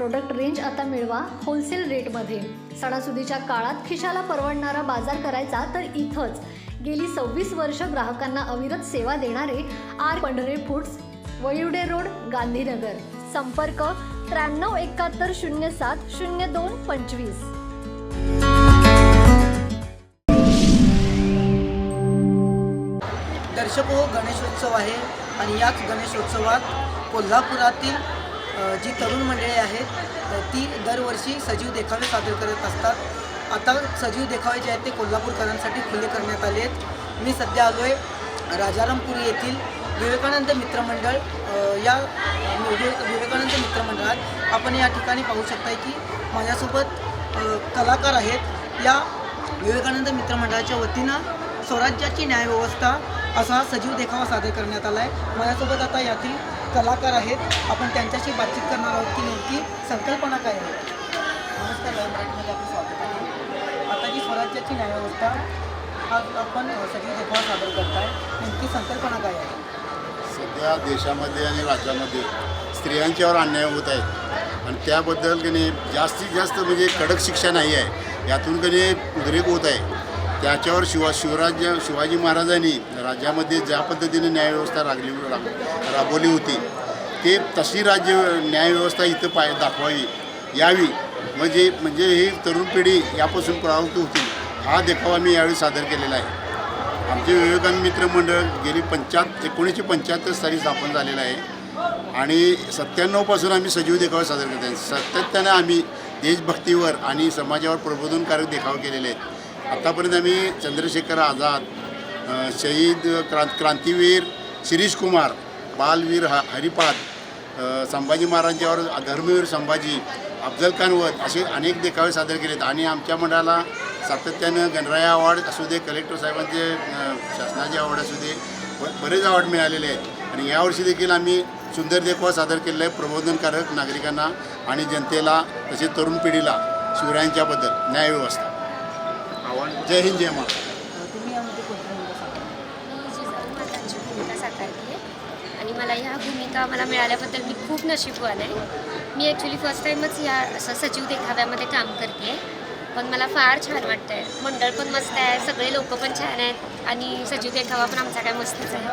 Product range आता मिळवा wholesale रेटमध्ये सणासुदीच्या काळात खिशाला परवडणारा बाजार करायचा तर इथंच. गेली सव्वीस वर्ष ग्राहकांना अविरत सेवा देणारे R Pandhare foods Vayude road Gandhinagar. संपर्क त्र्याण्णव एकाहत्तर शून्य सात शून्य दोन पंचवीस. दर्शक हो गणेशोत्सव आहे आणि याच गणेशोत्सवात कोल्हापुरातील जी तरुण मंडळी आहेत ती दरवर्षी सजीव देखावे सादर करत असतात. आता सजीव देखावे जे आहेत ते कोल्हापूरकरांसाठी खुले करण्यात आले आहेत. मी सध्या आलो आहे राजारामपुरी येथील विवेकानंद मित्रमंडळ या विवेकानंद मित्रमंडळात आपण या ठिकाणी पाहू शकताय की माझ्यासोबत कलाकार आहेत. या विवेकानंद मित्रमंडळाच्या वतीनं स्वराज्याची न्यायव्यवस्था असा सजीव देखावा सादर करण्यात आला आहे माझ्यासोबत आता यातील कलाकार आहेत. आपण त्यांच्याशी बातचीत करणार आहोत की नेमकी संकल्पना काय आहे? नमस्कार लाईव्ह मराठीमध्ये आपलं स्वागत आहे. आता जी स्वराज्याची न्यायव्यवस्था हा आपण सगळी सजीव देखावा सादर करताय. नेमकी संकल्पना काय आहे? सध्या देशामध्ये आणि राज्यामध्ये स्त्रियांच्यावर अन्याय होत आहेत. आणि त्याबद्दल की नाही जास्तीत जास्त म्हणजे कडक शिक्षा नाही आहे. यातून कधी उद्रेक होत आहे. त्याच्यावर शिवा शिवराज्य शिवाजी महाराजांनी राज्यामध्ये ज्या पद्धतीने न्यायव्यवस्था रागली राब राबवली होती ते तशी राज्य न्यायव्यवस्था इथं पाय दाखवावी. यावी. म्हणजे म्हणजे ही तरुण पिढी यापासून प्रवृत्त होतील हा देखावा मी यावेळी सादर केलेला आहे. आमचे विवेकानंद मित्र मंडळ गेली पंच्याहत्तर एकोणीसशे पंच्याहत्तर साली स्थापन झालेलं आहे. आणि सत्त्याण्णवपासून आम्ही सजीव देखावे सादर करत आहे. सातत्यानं आम्ही देशभक्तीवर आणि समाजावर प्रबोधनकारक देखावे केलेले आहेत. आत्तापर्यंत आम्ही चंद्रशेखर आझाद शहीद क्रांत क्रांतीवीर शिरीष कुमार बालवीर ह हरिपाद संभाजी महाराजांच्यावर धर्मवीर संभाजी अफजल खानवत असे अनेक देखावे सादर केलेत. आणि आमच्या मंडळाला सातत्यानं गणराया अवॉर्ड असू दे कलेक्टर साहेबांचे शासनाचे अवॉर्ड असू दे बरेच अवॉर्ड मिळालेले आहेत. आणि यावर्षी देखील आम्ही सुंदर देखावा सादर केलेला आहे प्रबोधनकारक नागरिकांना आणि जनतेला तसेच तरुण पिढीला शिवरायांच्याबद्दल न्यायव्यवस्था. जय हिंद जय महाराष्ट्र अ, तुम्ही यामध्ये कोणती भूमिका साकारता? मी जिजाऊ मातांची भूमिका साकारते आणि मला ह्या भूमिका मला मिळाल्याबद्दल मी खूप नशीबवान आहे. मी ॲक्च्युली फर्स्ट टाईमच या असं सजीव देखाव्यामध्ये काम करते पण मला फार छान वाटतं आहे मंडळ पण मस्त आहे. सगळे लोक पण छान आहेत. आणि सजीव देखावा पण आमचा काय मस्तच आहे.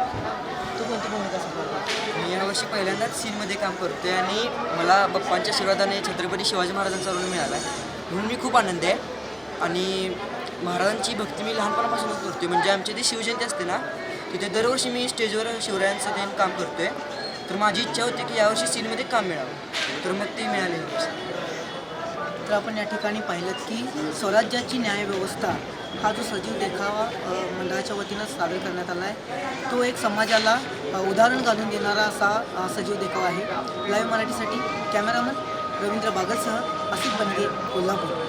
तू कोणती भूमिका साकारता मी यावर्षी पहिल्यांदाच सीनमध्ये काम करतोय आणि मला बाप्पांच्या आशीर्वादाने छत्रपती शिवाजी महाराजांचा रोल मिळाला आहे. म्हणून मी खूप आनंदी आहे. आणि महाराजांची भक्ती मी लहानपणापासूनच करतोय. म्हणजे आमची ती शिवजयंती असते ना तिथे दरवर्षी मी स्टेजवर शिवरायांचं ते काम करतोय. तर माझी इच्छा होती की यावर्षी सीनमध्ये काम मिळावं. तर मग ते मिळाले. तर आपण या ठिकाणी पाहिलं की स्वराज्याची न्यायव्यवस्था हा जो सजीव देखावा मंडळाच्या वतीनं सादर करण्यात आला आहे तो एक समाजाला उदाहरण घालून देणारा असा सजीव देखावा आहे. लाईव्ह मराठीसाठी कॅमेरामन रवींद्र भागतसह असित बनगे कोल्हापूर.